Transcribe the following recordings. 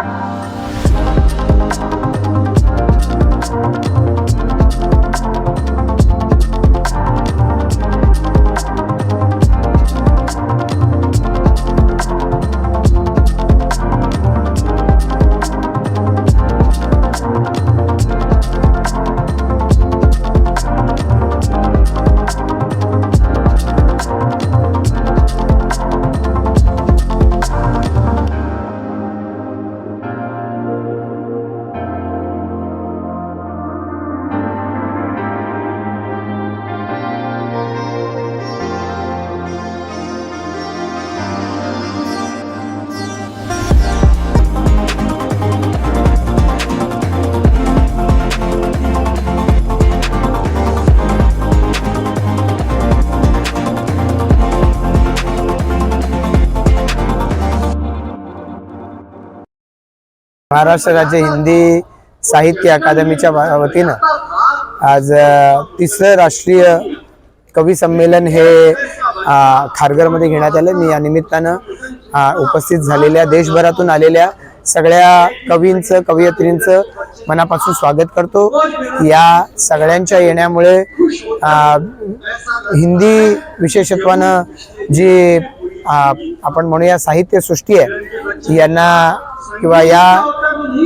Thank you. Maharashtra राज्य हिंदी साहित्य अकादमीच्या वतीनं आज तिसरं राष्ट्रीय कवी संमेलन हे खारघरमध्ये घेण्यात आलं. मी या निमित्तानं उपस्थित झालेल्या देशभरातून आलेल्या सगळ्या कवींचं कवयित्रींचं मनापासून स्वागत करतो. या सगळ्यांच्या येण्यामुळे हिंदी विशेषत्वानं जी आपण म्हणूया साहित्य सृष्टी आहे यांना किंवा या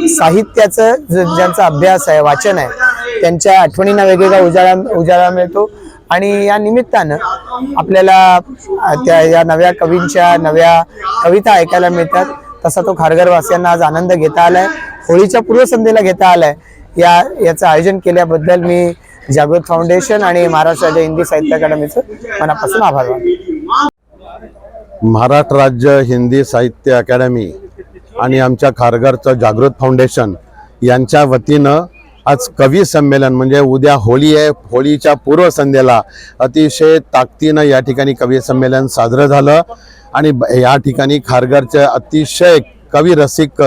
साहित्याचं ज- ज्यांचा अभ्यास आहे वाचन आहे त्यांच्या आठवणींना वेगवेगळा उजाळा उजाळा मिळतो. आणि या निमित्तानं आपल्याला त्या या नव्या कवींच्या नव्या कविता ऐकायला मिळतात. तसा तो खारघरवासियांना आज आनंद घेता आलाय. होळीच्या पूर्वसंध्येला घेता आलाय. या याचं आयोजन केल्याबद्दल मी जागृत फाउंडेशन आणि महाराष्ट्र राज्य हिंदी साहित्य अकादमीचं मनापासून आभार मानतो. महाराष्ट्र राज्य हिंदी साहित्य अकॅडमी आणि आमच्या खारघरचं जागृत फाउंडेशन यांच्या वतीनं आज कवी संमेलन म्हणजे उद्या होळी आहे. होळीच्या पूर्वसंध्येला अतिशय ताकदीनं या ठिकाणी कवी संमेलन साजरं झालं. आणि या ठिकाणी खारघरचे अतिशय कवी रसिक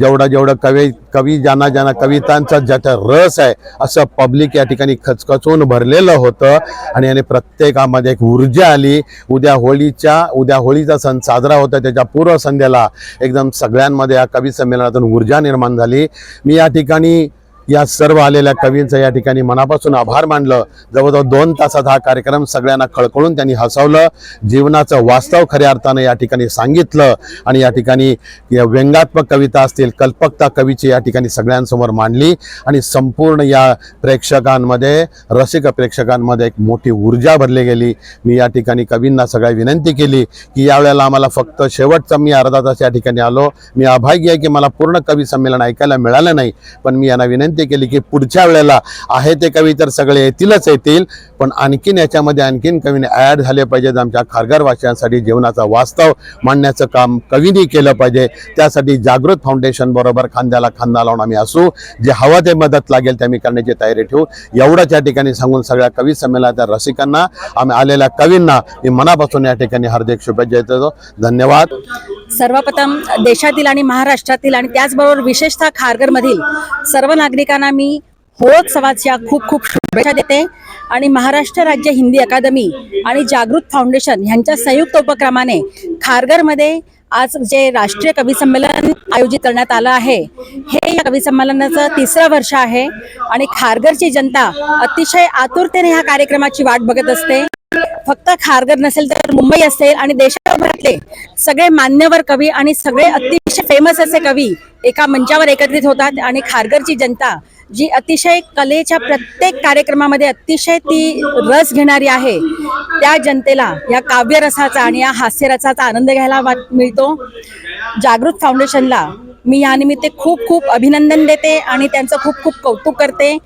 जेवढा जेवढं कवी कवी ज्यांना ज्यांना कवितांचा ज्याचा रस आहे असं पब्लिक या ठिकाणी खचखचून भरलेलं होतं. आणि याने प्रत्येकामध्ये एक ऊर्जा आली. उद्या होळीच्या उद्या होळीचा सण साजरा होता त्याच्या पूर्वसंध्येला एकदम सगळ्यांमध्ये या कवी संमेलनातून ऊर्जा निर्माण झाली. मी या ठिकाणी या सर्व आलेल्या कवींचं या ठिकाणी मनापासून आभार मानलं. जवळजवळ दोन तासात हा कार्यक्रम सगळ्यांना खळखळून त्यांनी हसवलं जीवनाचं वास्तव खऱ्या अर्थानं या ठिकाणी सांगितलं आणि या ठिकाणी या व्यंगात्मक कविता असतील कल्पकता कवीची या ठिकाणी सगळ्यांसमोर मांडली आणि संपूर्ण या प्रेक्षकांमध्ये रसिक प्रेक्षकांमध्ये एक मोठी ऊर्जा भरली गेली. मी या ठिकाणी कवींना सगळ्या विनंती केली की यावेळेला आम्हाला फक्त शेवटचा मी अर्धा तास या ठिकाणी आलो. मी अभागी आहे की मला पूर्ण कवी संमेलन ऐकायला मिळालं नाही पण मी यांना विनंती केली की पुढच्या वेळेला आहे ते कवी तर सगळे येतीलच येतील. पण आणखीन याच्यामध्ये आणखीन कवीने ॲड झाले पाहिजेत आमच्या खारघरवासियांसाठी जीवनाचा वास्तव मांडण्याचं काम कवीनी केलं पाहिजे. त्यासाठी जागृत फाउंडेशन बरोबर खांद्याला खांदा लावून आम्ही असू. जे हवं ते मदत लागेल ते आम्ही करण्याची तयारी ठेवू. एवढंच या ठिकाणी सांगून सगळ्या कवी संमेलनाच्या रसिकांना आम्ही आलेल्या कवींना मी मनापासून या ठिकाणी हार्दिक शुभेच्छा देतो. धन्यवाद. सर्वप्रथम देशातील आणि महाराष्ट्रातील आणि त्याचबरोबर विशेषतः खारघरमधील सर्व नागरिकांना मी होळोत्सवाच्या खूप खूप शुभेच्छा देते. आणि महाराष्ट्र राज्य हिंदी अकादमी आणि जागृत फाउंडेशन यांच्या संयुक्त उपक्रमाने खारघरमध्ये आज जे राष्ट्रीय कवी संमेलन आयोजित करण्यात आलं आहे हे या कवी संमेलनाचं तिसरं वर्ष आहे. आणि खारघरची जनता अतिशय आतुरतेने ह्या कार्यक्रमाची वाट बघत असते. फक्त खारघर नसेल तर मुंबई असेल आणि जगभरातले सगळे मान्यवर कवी आणि सगळे अतिशय फेमस असे कवी एका मंचावर एकत्रित होतात आणि खारघरची जनता जी अतिशय कलेच्या प्रत्येक कार्यक्रमामध्ये अतिशय ती रस घेणारी आहे त्या जनतेला या काव्यरसाचा आणि या हास्यरसाचा आनंद घ्यायला वा- मिळतो. जागृत फाउंडेशनला मी यानिमित्त खूप खूप अभिनंदन देते आणि त्यांचं खूप खूप कौतुक करते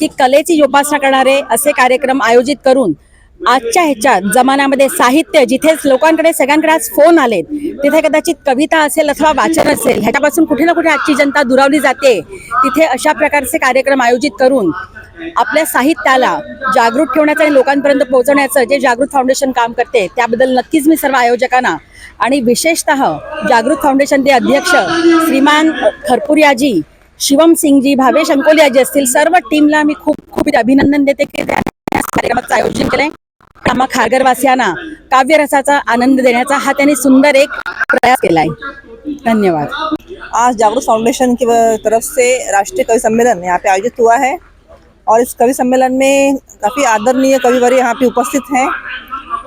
की कलेची जोपासना करणारे असे कार्यक्रम आयोजित करून आजच्या ह्याच्यात जमान्यामध्ये साहित्य जिथे लोकांकडे सगळ्यांकडे आज फोन आलेत तिथे कदाचित कविता असेल अथवा वाचन असेल ह्याच्यापासून कुठे ना कुठे आजची जनता दुरावली जाते. तिथे अशा प्रकारचे कार्यक्रम आयोजित करून आपल्या साहित्याला जागृत ठेवण्याचं आणि लोकांपर्यंत पोहोचवण्याचं जे जागृत फाउंडेशन काम करते त्याबद्दल नक्कीच मी सर्व आयोजकांना आणि विशेषतः जागृत फाउंडेशनचे अध्यक्ष श्रीमान खरपुरियाजी शिवम सिंगजी भावेश अंकोलियाजी असतील सर्व टीमला मी खूप खूप अभिनंदन देते की या कार्यक्रमाचं आयोजन केलंय. कामा खारघरवासियांना काव्यरसाचा आनंद देण्याचा हा त्यांनी सुंदर एक प्रयास केलाय. धन्यवाद. आज जागरूक फाउंडेशन की तरफ से राष्ट्रीय कवि सम्मेलन यहाँ पे आयोजित हुआ है और इस कवि सम्मेलन में काफ़ी आदरणीय कविवर यहाँ पे उपस्थित हैं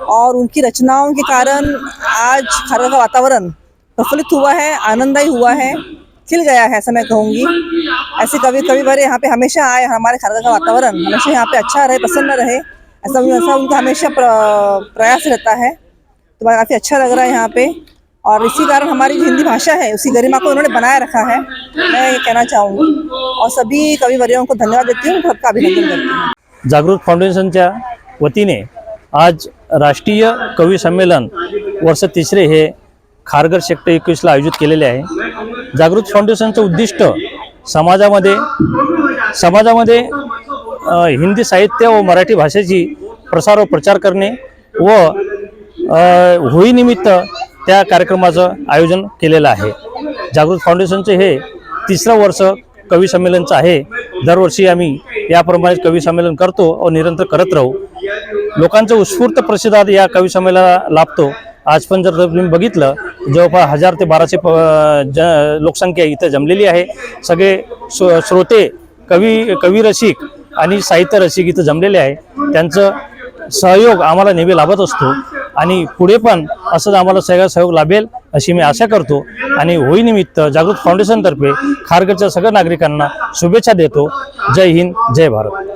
और उनकी रचनाओं के कारण आज खारगर का वातावरण प्रफुल्लित हुआ है आनंददायी हुआ है खिल गया है ऐसा मैं कहूँगी। ऐसे कवि कविवर यहाँ पे हमेशा आए हमारे खारगर का वातावरण हमेशा यहाँ पे अच्छा रहे प्रसन्न रहे। ऐसा ऐसा उनका हमेशा प्रयास रहता है। तो काफ़ी अच्छा लग रहा है यहाँ पे। और इसी कारण हमारी जो हिंदी भाषा है उसी गरिमा को उन्होंने बनाए रखा है। मैं ये कहना चाहूँगी। और सभी कविवरियों को धन्यवाद देती हूँ। सबका अभिनंदन करती हूँ। जागृत फाउंडेशनच्या वतीने आज राष्ट्रीय कवी संमेलन वर्ष तिसरे हे खारगर सेक्टर एकवीसला आयोजित केलेले आहे. जागृत फाउंडेशनचं उद्दिष्ट समाजामध्ये समाजामध्ये हिंदी साहित्य व मराठी भाषेची प्रसार व प्रचार करणे व होईनिमित्त होळीनिमित्त त्या कार्यक्रमाचं आयोजन केलेलं आहे. जागृत फाउंडेशनचे हे तिसरं वर्ष कवी संमेलनचं आहे. दरवर्षी आम्ही याप्रमाणे कवी संमेलन करतो व निरंतर करत राहू. लोकांचा उत्स्फूर्त प्रतिसाद या कवी संमेलनाला लाभतो. आज पण जर तुम्ही बघितलं जवळपास हजार ते बाराशे प ज लोकसंख्या इथं जमलेली आहे. सगळे श्रो श्रोते कवी कवी रसिक आणि साहित्य रसिक इथं जमलेले आहे. त्यांचं सहयोग आम्हाला नेहमी लाभत असतो. आणि पुढे पण असंच आम्हाला सगळा सहयोग लाभेल अशी मी आशा करतो. आणि होईनिमित्त जागृत फाउंडेशनतर्फे खारगडच्या सगळ्या नागरिकांना शुभेच्छा देतो. जय हिंद जय भारत.